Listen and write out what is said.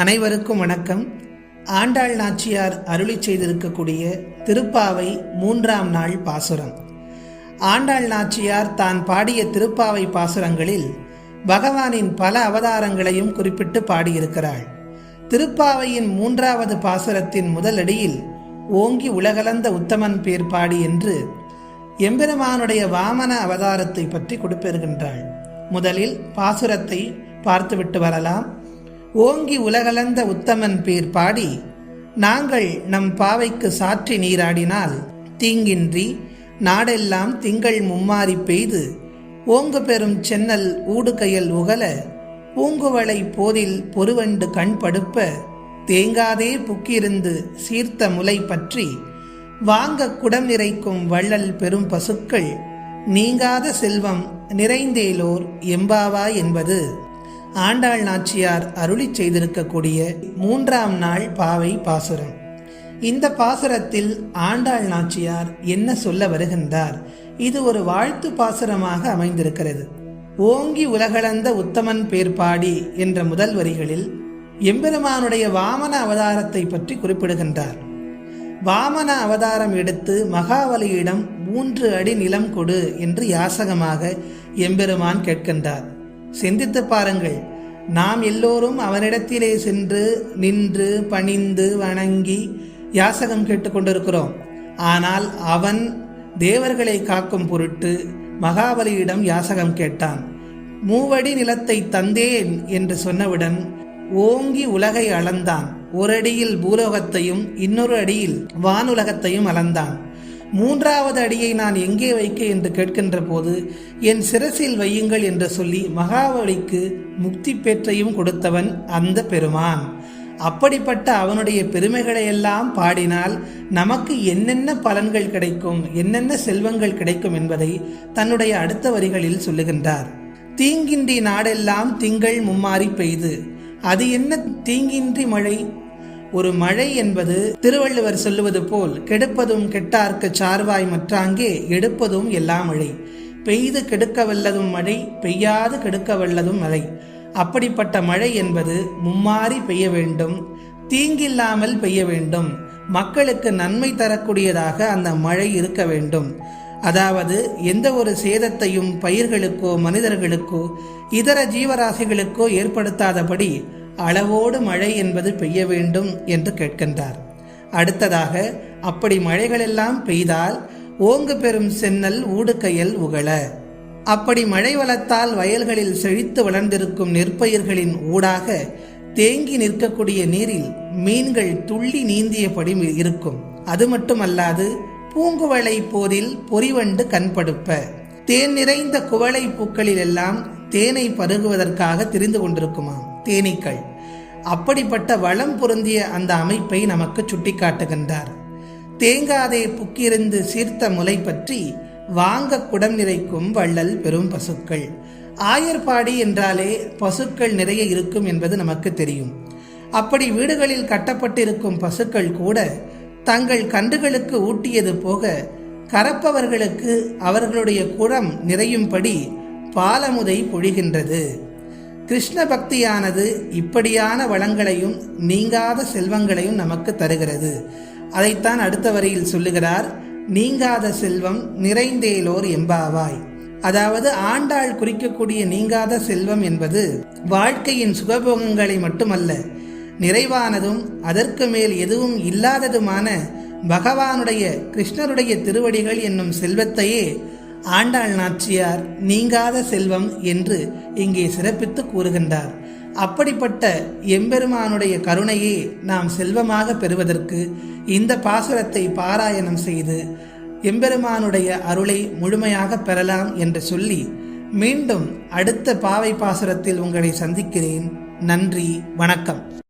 அனைவருக்கும் வணக்கம். ஆண்டாள் நாச்சியார் அருளி செய்திருக்கக்கூடிய திருப்பாவை மூன்றாம் நாள் பாசுரம். ஆண்டாள் நாச்சியார் தான் பாடிய திருப்பாவை பாசுரங்களில் பகவானின் பல அவதாரங்களையும் குறிப்பிட்டு பாடியிருக்கிறாள். திருப்பாவையின் மூன்றாவது பாசுரத்தின் முதலடியில் ஓங்கி உலகலந்த உத்தமன் பேர் பாடி என்று எம்பெருமானுடைய வாமன அவதாரத்தை பற்றி கொடுப்பெறுகின்றாள். முதலில் பாசுரத்தை பார்த்துவிட்டு வரலாம். ஓங்கி உலகளந்த உத்தமன் பேர் பாடி நாங்கள் நம் பாவைக்கு சாற்றி நீராடினால் தீங்கின்றி நாடெல்லாம் திங்கள் மும்மாறி பெய்து ஓங்கு பெறும் சென்னல் ஊடுகையல் உகல பூங்குவளை போதில் பொறுவண்டு கண் படுப்ப தேங்காதே புக்கிருந்து சீர்த்த முலை பற்றி வாங்க குடம் நிறைக்கும் வள்ளல் பெரும் பசுக்கள் நீங்காத செல்வம் நிறைந்தேலோர் எம்பாவா என்பது. ஆண்டாள் நாச்சியார் அருளி செய்திருக்கக்கூடிய மூன்றாம் நாள் பாவை பாசுரம். இந்த பாசுரத்தில் ஆண்டாள் நாச்சியார் என்ன சொல்ல வருகின்றார்? இது ஒரு வாழ்த்து பாசுரமாக அமைந்திருக்கிறது. ஓங்கி உலகளந்த உத்தமன் பேர்பாடி என்ற முதல் வரிகளில் எம்பெருமானுடைய வாமன அவதாரத்தை பற்றி குறிப்பிடுகின்றார். வாமன அவதாரம் எடுத்து மகாவலியிடம் மூன்று அடி நிலம் கொடு என்று யாசகமாக எம்பெருமான் கேட்கின்றார். சிந்தித்து பாருங்கள். நாம் எல்லோரும் அவனிடத்திலே சென்று நின்று பணிந்து வணங்கி யாசகம் கேட்டுக்கொண்டிருக்கிறோம். ஆனால் அவன் தேவர்களை காக்கும் பொருட்டு மகாபலியிடம் யாசகம் கேட்டான். மூவடி நிலத்தை தந்தேன் என்று சொன்னவுடன் ஓங்கி உலகை அளந்தான். ஒரு அடியில் பூலோகத்தையும் இன்னொரு அடியில் வானுலகத்தையும் அளந்தான். மூன்றாவது அடியை நான் எங்கே வைக்க என்று கேட்கின்ற போது என் சிரசில் வையுங்கள் என்று சொல்லி மகாவலிக்கு முக்தி பெற்றையும் கொடுத்தவன் அந்த பெருமான். அப்படிப்பட்ட அவனுடைய பெருமைகளை எல்லாம் பாடினால் நமக்கு என்னென்ன பலன்கள் கிடைக்கும் என்னென்ன செல்வங்கள் கிடைக்கும் என்பதை தன்னுடைய அடுத்த வரிகளில் சொல்லுகின்றார். தீங்கின்றி நாடெல்லாம் திங்கள் மும்மாறி பெய்து அது என்ன தீங்கின்றி மழை? ஒரு மழை என்பது திருவள்ளுவர் சொல்லுவது போல் கெடுப்பதும் கெட்டார்க்கு சார்வாய் மற்றாங்கே எடுப்பதும் எல்லா மழை. பெய்து கெடுக்க வல்லதும் மழை பெய்யாது கெடுக்க வல்லதும் மழை. அப்படிப்பட்ட மழை என்பது மும்மாறி பெய்ய வேண்டும் தீங்கில்லாமல் பெய்ய வேண்டும். மக்களுக்கு நன்மை தரக்கூடியதாக அந்த மழை இருக்க வேண்டும். அதாவது எந்த ஒரு சேதத்தையும் பயிர்களுக்கோ மனிதர்களுக்கோ இதர ஜீவராசிகளுக்கோ ஏற்படுத்தாதபடி அளவோடு மழை என்பது பெய்ய வேண்டும் என்று கேட்கின்றார். அடுத்ததாக அப்படி மழைகளெல்லாம் பெய்தால் ஓங்கு பெறும் சென்னல் ஊடுக்கையல் உகழ. அப்படி மழை வளத்தால் வயல்களில் செழித்து வளர்ந்திருக்கும் நெற்பயிர்களின் ஊடாக தேங்கி நிற்கக்கூடிய நீரில் மீன்கள் துள்ளி நீந்தியபடி இருக்கும். அது மட்டுமல்லாது பூங்குவளை போரில் பொறிவண்டு கண்படுப்ப. தேன் நிறைந்த குவளை பூக்களில் எல்லாம் தேனை பருகுவதற்காக தெரிந்து கொண்டிருக்குமாம். தேனீக்கள். அப்படிப்பட்ட வளம் பொருந்திய அந்த அமைப்பை நமக்கு சுட்டிக்காட்டுகின்றார். தேங்காதே புக்கிருந்து சீர்த்த முலை பற்றி வாங்க குடம் நிறைக்கும் வள்ளல் பெரும் பசுக்கள். ஆயர்பாடி என்றாலே பசுக்கள் நிறைய இருக்கும் என்பது நமக்கு தெரியும். அப்படி வீடுகளில் கட்டப்பட்டிருக்கும் பசுக்கள் கூட தங்கள் கன்றுகளுக்கு ஊட்டியது போக கறப்பவர்களுக்கு அவர்களுடைய குடம் நிறையும்படி பாலமுதை பொழிகின்றது. கிருஷ்ண பக்தியானது இப்படியான வளங்களையும் நீங்காத செல்வங்களையும் நமக்கு தருகிறது. அதைத்தான் அடுத்த வரியில் சொல்லுகிறார் நீங்காத செல்வம் நிறைந்தேலோர் எம்பாவாய் அதாவது ஆண்டாள் குறிக்கக்கூடிய நீங்காத செல்வம் என்பது வாழ்க்கையின் சுகபோகங்களை மட்டுமல்ல நிறைவானதும் அதற்கு மேல் எதுவும் இல்லாததுமான பகவானுடைய கிருஷ்ணருடைய திருவடிகள் என்னும் செல்வத்தையே ஆண்டாள் நாச்சியார் நீங்காத செல்வம் என்று இங்கே சிறப்பித்து கூறுகின்றார். அப்படிப்பட்ட எம்பெருமானுடைய கருணையே நாம் செல்வமாக பெறுவதற்கு இந்த பாசுரத்தை பாராயணம் செய்து எம்பெருமானுடைய அருளை முழுமையாக பெறலாம் என்று சொல்லி மீண்டும் அடுத்த பாவை பாசுரத்தில் உங்களை சந்திக்கிறேன். நன்றி வணக்கம்.